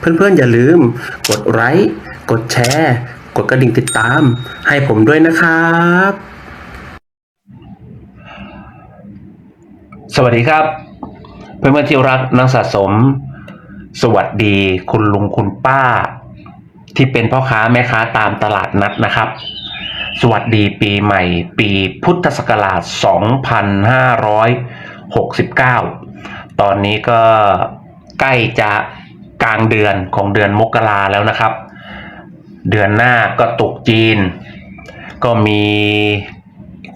เพื่อนๆอย่าลืม กดไลค์กดแชร์ กดกระดิ่งติดตาม ให้ผมด้วยนะครับ สวัสดีครับ เพื่อนๆที่รักนักสะสม สวัสดีคุณลุงคุณป้า ที่เป็นพ่อค้าแม่ค้าตามตลาดนัดนะครับ สวัสดีปีใหม่ ปีพุทธศักราช 2569 ตอนนี้ก็ใกล้จะ กลางเดือนของเดือนมกราแล้วนะครับ เดือนหน้าก็ตกจีน ก็มี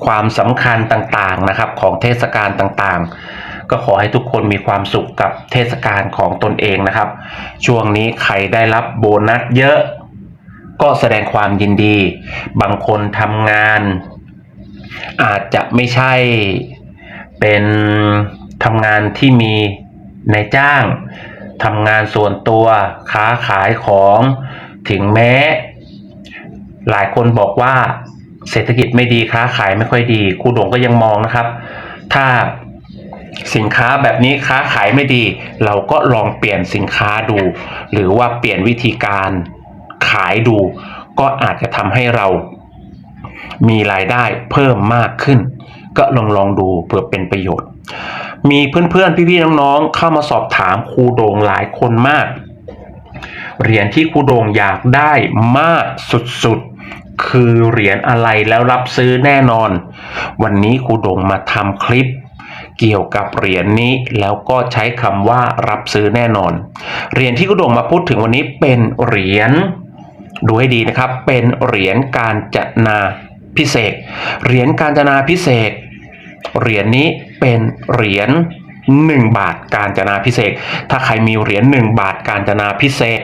ความสำคัญต่างๆนะครับของเทศกาลต่างๆ ก็ขอให้ทุกคนมีความสุขกับเทศกาลของตนเองนะครับ ช่วงนี้ใครได้รับโบนัสเยอะ ก็แสดงความยินดี บางคนทำงาน อาจจะไม่ใช่เป็นทำงานที่มีนายจ้าง ทำงานส่วนตัวค้าขายของถึงแม้ หลายคนบอกว่าเศรษฐกิจไม่ดีค้าขายไม่ค่อยดีครูโด่งก็ยังมองนะครับ ถ้าสินค้าแบบนี้ค้าขายไม่ดี เราก็ลองเปลี่ยนสินค้าดู หรือว่าเปลี่ยนวิธีการขายดู ก็อาจจะทำให้เรามีรายได้เพิ่มมากขึ้น ก็ลองลองดูเพื่อเป็นประโยชน์ มีเพื่อนๆ พี่ๆ น้องๆ เข้ามาสอบถามครูโด่งหลายคนมาก เหรียญที่ครูโด่งอยากได้มากสุดๆ คือเหรียญอะไรแล้วรับซื้อแน่นอน วันนี้ครูโด่งมาทำคลิปเกี่ยวกับเหรียญนี้แล้วก็ใช้คำว่ารับซื้อแน่นอน เหรียญที่ครูโด่งมาพูดถึงวันนี้เป็นเหรียญดูให้ดีนะครับ เป็นเหรียญการจนาพิเศษ เหรียญการจนาพิเศษ เหรียญนี้เป็นเหรียญ1 บาทการจนาพิเศษ ถ้าใครมีเหรียญ1 บาทการจนาพิเศษ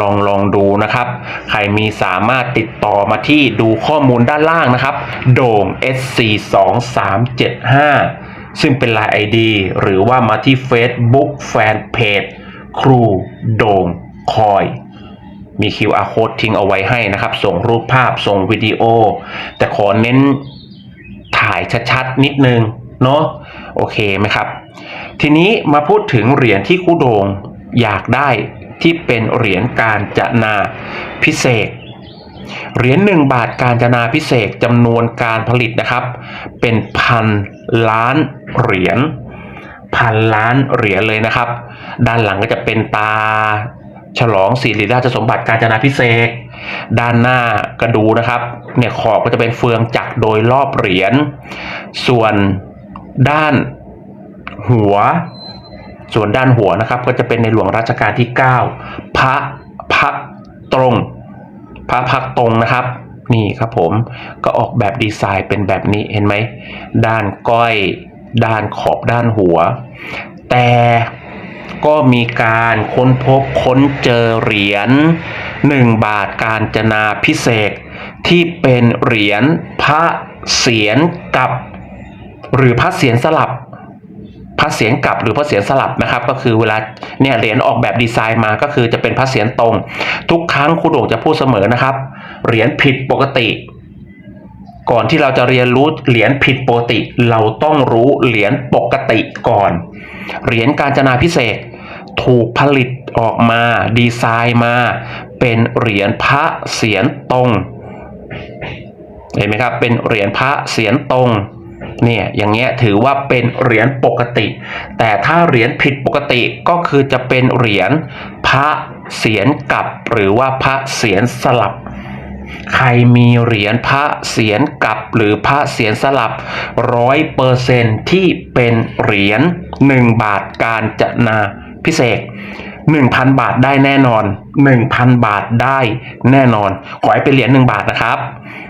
ลองลองดูนะครับ ใครมีสามารถติดต่อมาที่ดูข้อมูลด้านล่างนะครับ โด่ง SC 2 3 7 5 ซึ่งเป็น Line ID หรือว่ามาที่ Facebook Fanpage ครูโด่งคอยมี QR code ทิ้งเอาไว้ให้นะครับ ส่งรูปภาพ ส่งวิดีโอ แต่ขอเน้น ถ่ายชัดๆนิดนึงเนาะโอเคไหมครับ ทีนี้มาพูดถึงเหรียญที่ครูโดงอยากได้ที่เป็นเหรียญการจนาพิเศษเหรียญหนึ่งบาทการจนาพิเศษจำนวนการผลิตนะครับ เป็นพันล้านเหรียญพันล้านเหรียญเลยนะครับ ด้านหลังก็จะเป็นตา ฉลองศิริราชสมบัติการจนาพิเศษ ด้านหน้ากระดูนะครับ เนี่ยขอบก็จะเป็นเฟืองจักรโดยรอบเหรียญ ส่วนด้านหัว ส่วนด้านหัวนะครับ ก็จะเป็นในหลวงรัชกาลที่ 9 พระพักตรง พระพักตรงนะครับ นี่ครับผมก็ออกแบบดีไซน์เป็นแบบนี้เห็นไหม ด้านก้อย ด้านขอบด้านหัว แต่ ก็มีการค้นพบค้นเจอเหรียญ1บาทการจนาพิเศษที่เป็นเหรียญพระเสียรกับ หรือพระเสียรสลับพระเสียรกลับหรือพระเสียรสลับนะครับ ก็คือเวลาเนี่ยเหรียญออกแบบดีไซน์มาก็คือจะเป็นพระเสียรตรง ทุกครั้งครูโด่งจะพูดเสมอนะครับ เหรียญผิดปกติ ก่อนที่เราจะเรียนรู้เหรียญผิดปกติ เราต้องรู้เหรียญปกติก่อน เหรียญการจนาพิเศษ ถูกผลิตออกมาดีไซน์มา เป็นเหรียญพระเสียรตรงเห็นไหมครับเป็นเหรียญพระเสียรตรงเนี่ยอย่างเงี้ยถือว่าเป็นเหรียญปกติ แต่ถ้าเหรียญผิดปกติก็คือจะเป็นเหรียญพระเสียรกลับ หรือว่าพระเสียรสลับ ใครมีเหรียญพระเสียรกลับ หรือพระเสียรสลับร้อยเปอร์เซนที่เป็นเหรียญหนึ่งบาทการจนา พิเศษหนึ่งพันบาทได้แน่นอนหนึ่งพันบาทได้แน่นอน ขอให้เป็นเหรียญหนึ่งบาทนะครับ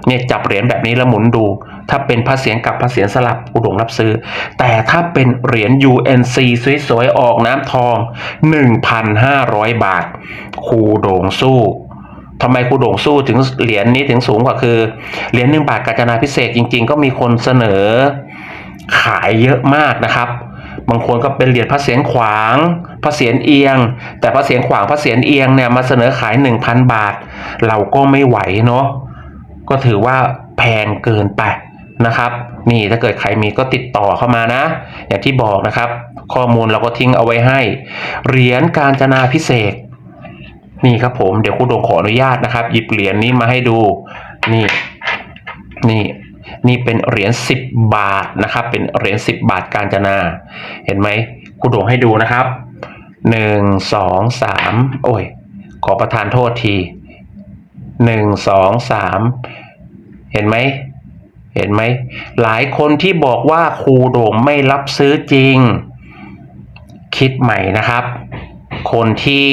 เนี่ยจับเหรียญแบบนี้แล้วหมุนดู ถ้าเป็นพระเสียรกับพระเสียรสลับอุดงรับซื้อ แต่ถ้าเป็นเหรียญ UNC สวยๆ ออกน้ำทอง 1,500 บาท คูโด่งสู้ทำไมครูโด่งสู้ถึงเหรียญนี้ถึงสูงกว่าคือ เหรียญหนึ่งบาทกาญจนาพิเศษจริง ๆ ก็มีคนเสนอขายเยอะมากนะครับ บางคนก็เป็นเหรียญพระเศียรขวาง พระเศียรเอียง แต่พระเศียรขวางพระเศียรเอียงเนี่ยมาเสนอขาย 1,000 บาท เราก็ไม่ไหวเนาะก็ถือว่าแพงเกินไปนะครับ นี่ถ้าเกิดใครมีก็ติดต่อเข้ามานะ อย่างที่บอกนะครับ ข้อมูลเราก็ทิ้งเอาไว้ให้ เหรียญการจนาพิเศษนี่ครับผมเดี๋ยวครูโดงขออนุญาตนะครับ หยิบเหรียญนี้มาให้ดู นี่ นี่ นี่เป็นเหรียญสิบบาทนะครับ เป็นเหรียญสิบบาทกาญจนา เห็นไหมครูโดงให้ดูนะครับหนึ่งสองสามโอ้ย ขอประทานโทษทีหนึ่งสองสามเห็นไหมเห็นไหมหลายคนที่บอกว่าครูโด่งไม่รับซื้อจริง คิดใหม่นะครับ คนที่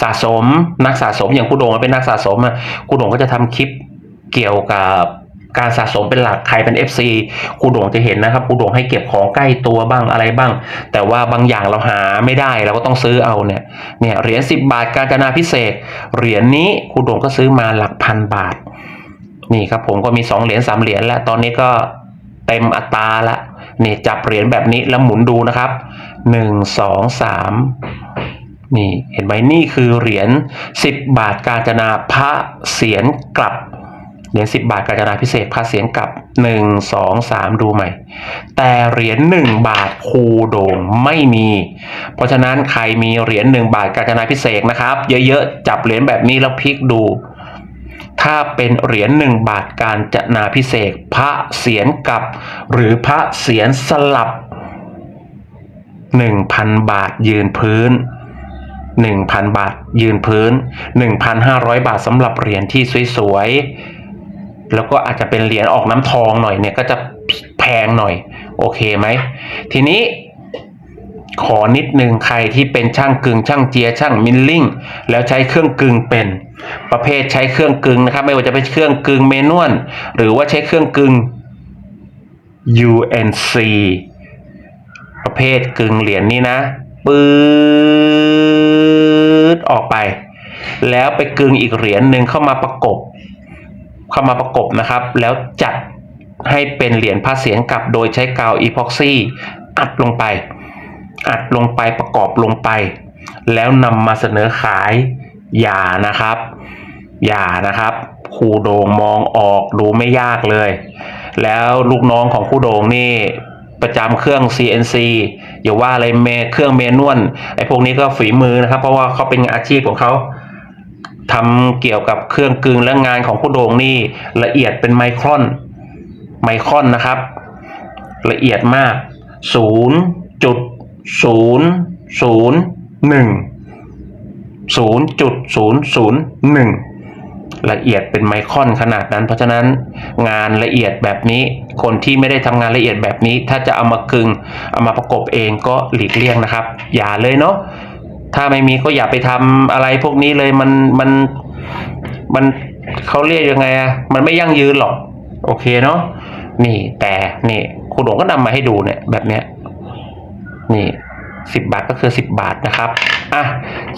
สะสมนักสะสมอย่างครูโด่งเป็นนักสะสมอะครูโด่งก็จะทำคลิป เกี่ยวกับการสะสมเป็นหลักใครเป็น FC ครูโด่งจะเห็นนะครับครูโด่งให้เก็บของใกล้ตัวบ้างอะไรบ้าง แต่ว่าบางอย่างเราหาไม่ได้เราก็ต้องซื้อเอาเนี่ยเนี่ยเหรียญ10 บาทกาญจนาพิเศษ เหรียญนี้ครูโด่งก็ซื้อมาหลักพันบาท นี่ครับผมก็มีสองเหรียญสามเหรียญแล้วตอนนี้ก็เต็มอัตราละนี่จับเหรียญแบบนี้แล้วหมุนดูนะครับหนึ่งสองสามนี่เห็นไหมนี่คือเหรียญสิบบาทกาญจนาพระเสียรกลับ เหรียญสิบบาทกาญจนาพิเศษพระเสียรกลับหนึ่งสองสามดูใหม่ แต่เหรียญหนึ่งบาทคูโด่งไม่มี เพราะฉะนั้นใครมีเหรียญหนึ่งบาทกาญจนาพิเศษนะครับ เยอะๆ จับเหรียญแบบนี้แล้วพลิกดู ถ้าเป็นเหรียญหนึ่งบาทการจนาพิเศษกพระเสียรกลับ หรือพระเสียรสลับหนึ่งพันบาทยืนพื้นหนึ่งพันบาทยืนพื้นหนึ่งพันห้าร้อยบาทสำหรับเหรียญที่สวยๆ แล้วก็อาจจะเป็นเหรียญออกน้ำทองหน่อยเนี่ยก็จะแพงหน่อย โอเคไหม ทีนี้ขอนิดนึงใครที่เป็นช่างกึงช่างเจียช่างมิลลิ่งแล้วใช้เครื่องกึงเป็น ประเภทใช้เครื่องกึงนะครับไม่ว่าจะเป็นเครื่องกึงเมนวลหรือว่าใช้เครื่องกึง UNC ประเภทกึงเหรียญนี้นะปื๊ดออกไป แล้วไปกึงอีกเหรียญหนึ่งเข้ามาประกบ เข้ามาประกบนะครับ แล้วจัดให้เป็นเหรียญผ้าเสียงกลับโดยใช้กาวอีพ็อกซี่อัดลงไป อัดลงไปประกอบลงไป แล้วนำมาเสนอขายอย่านะครับ อย่านะครับครูโดงมองออกดูไม่ยากเลย แล้วลูกน้องของครูโดงนี่ประจำเครื่อง CNC อย่าว่าอะไรเมเครื่องเมนวลไอ้พวกนี้ก็ฝีมือนะครับ เพราะว่าเขาเป็นอาชีพของเขา ทำเกี่ยวกับเครื่องกึงและงานของครูโดงนี่ละเอียดเป็นไมครอน ไมครอนนะครับ ละเอียดมาก0จุดศูนย์ศูนย์หนึ่งศูนย์จุดศูนย์ศูนย์หนึ่งละเอียดเป็นไมครอนขนาดนั้น เพราะฉะนั้นงานละเอียดแบบนี้ คนที่ไม่ได้ทำงานละเอียดแบบนี้ ถ้าจะเอามากึง เอามาประกบเองก็หลีกเลี่ยงนะครับ อย่าเลยเนาะ ถ้าไม่มีก็อย่าไปทำอะไรพวกนี้เลยมันมันมันเขาเรียกยังไงอะมันไม่ยั่งยืนหรอก โอเคเนาะนี่แต่นี่ครูหลวงก็นำมาให้ดูเนี่ยแบบเนี้ยนี่สิบบาทก็คือสิบบาทนะครับอะ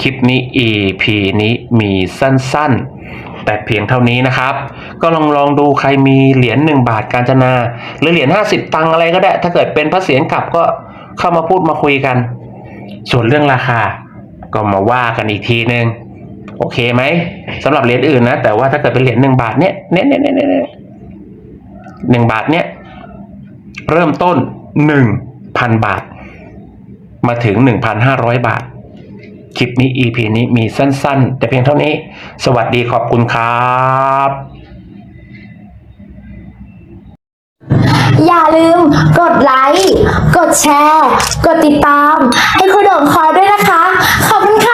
คลิปนี้ EP นี้มีสั้นๆ แต่เพียงเท่านี้นะครับ ก็ลองลองดูใครมีเหรียญหนึ่งบาทการจนา หรือเหรียญห้าสิบตังอะไรก็ได้ ถ้าเกิดเป็นพระเสียรกลับก็เข้ามาพูดมาคุยกัน ส่วนเรื่องราคา ก็มาว่ากันอีกทีนึงโอเคไหมสำหรับเหรียญอื่นนะแต่ว่าถ้าเกิดเป็นเหรียญหนึ่งบาทเนี้ยเนี้ยเนี้ยเนี้ยเนี้ยหนึ่งบาทเนี้ยเริ่มต้นหนึ่งพันบาท มาถึง1,500บาท คลิปนี้ EP นี้มีสั้นๆ แต่เพียงเท่านี้ สวัสดีขอบคุณครับ อย่าลืมกดไลค์ กดแชร์ กดติดตาม ให้คุณโด่งคอยด้วยนะคะ ขอบคุณค่ะ